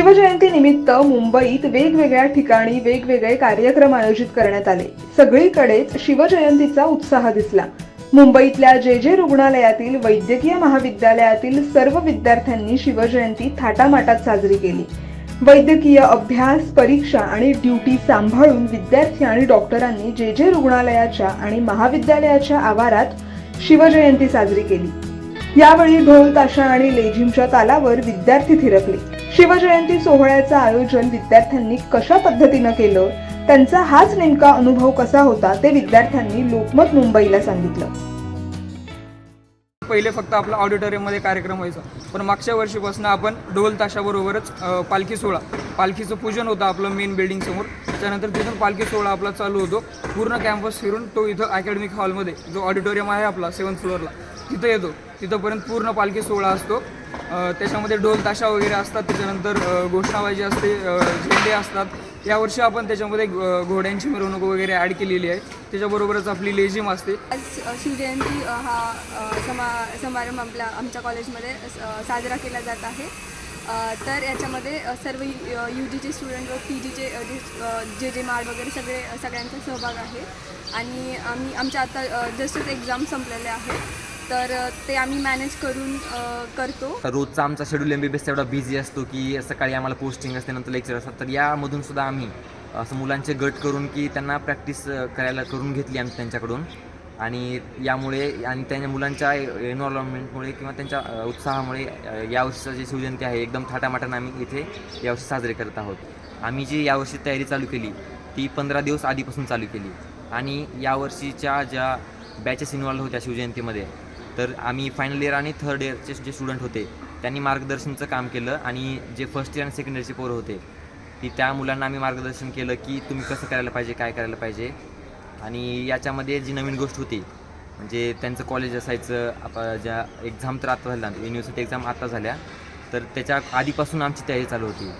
शिवजयंती निमित्त मुंबईत वेगवेगळ्या ठिकाणी वेगवेगळे कार्यक्रम आयोजित करण्यात आले. सगळीकडेच शिवजयंतीचा उत्साह दिसला. मुंबईतल्या जे जे रुग्णालयातील वैद्यकीय महाविद्यालयातील सर्व विद्यार्थ्यांनी शिवजयंती थाटामाटात साजरी केली. वैद्यकीय अभ्यास परीक्षा आणि ड्युटी सांभाळून विद्यार्थी आणि डॉक्टरांनी जे जे रुग्णालयाच्या आणि महाविद्यालयाच्या आवारात शिवजयंती साजरी केली. यावेळी ढोल ताशा आणि लेझिमच्या तालावर विद्यार्थी थिरकले शिवजयंती सोहळ्याचं आयोजन विद्यार्थ्यांनी कशा पद्धतीनं केलं? त्यांचा हाच नेमका अनुभव कसा होता ते विद्यार्थ्यांनी लोकमत मुंबईला सांगितलं. पहिले फक्त आपला ऑडिटोरियममध्ये कार्यक्रम व्हायचा. पण मागच्या वर्षीपासून आपण ढोल ताशाबरोबरच पालखी सोहळा पालखीचं पूजन होतं आपलं मेन बिल्डिंग समोर. त्यानंतर तिथून पालखी सोहळा आपला चालू होतो. पूर्ण कॅम्पस फिरून तो इथं अकॅडमिक हॉलमध्ये जो ऑडिटोरियम आहे आपला सेवन्थ फ्लोअरला तिथं येतो. तिथंपर्यंत पूर्ण पालखी सोहळा असतो. त्याच्यामध्ये ढोल ताशा वगैरे असतात त्याच्यानंतर घोषणाबाजी असते झेंडे असतात. यावर्षी आपण त्याच्यामध्ये घोड्यांची मिरवणूक वगैरे ॲड केलेली आहे. त्याच्याबरोबरच आपली लेझिम असते. आज शिवजयंती हा समा समारंभ आपल्या आमच्या कॉलेजमध्ये साजरा केला जात आहे. तर याच्यामध्ये सर्व यू जीचे स्टुडंट व पी जीचे जे जे माड वगैरे सगळे सगळ्यांचा सहभाग आहे. आणि आम्ही आमच्या आता जस्टच एक्झाम संपलेले आहेत तर ते आम्ही मॅनेज करून करतो. रोजचा आमचा schedule M B B S एवढा बिझी असतो की सकाळी आम्हाला पोस्टिंग असते नंतर लेक्चर असतात. तर यामधून सुद्धा आम्ही असं मुलांचे गट करून की त्यांना प्रॅक्टिस करायला करून घेतली आम्ही त्यांच्याकडून. आणि यामुळे आणि त्यांच्या मुलांच्या एन्व्हॉल्वमेंटमुळे किंवा त्यांच्या उत्साहामुळे अ, यावर्षीचं जे शिवजयंती आहे एकदम थाटामाटानं आम्ही इथे यावर्षी साजरे करत आहोत. आम्ही जी यावर्षी तयारी चालू केली ती पंधरा दिवस आधीपासून चालू केली. आणि यावर्षीच्या ज्या बॅचेस इन्व्हॉल्व होत्या शिवजयंतीमध्ये तर आम्ही फायनल इयर आणि थर्ड इयरचे जे स्टुडंट होते त्यांनी मार्गदर्शनचं काम केलं आणि जे फर्स्ट इयर आणि सेकंड इयरचे पोरं होते ती त्या मुलांना आम्ही मार्गदर्शन केलं की तुम्ही कसं करायला पाहिजे काय करायला पाहिजे. आणि याच्यामध्ये जी नवीन गोष्ट होती म्हणजे त्यांचं कॉलेज असायचं आपण ज्या एक्झाम तर आता झाल्या युनिव्हर्सिटी एक्झाम आता झाल्या तर त्याच्या आधीपासून आमची तयारी चालू होती.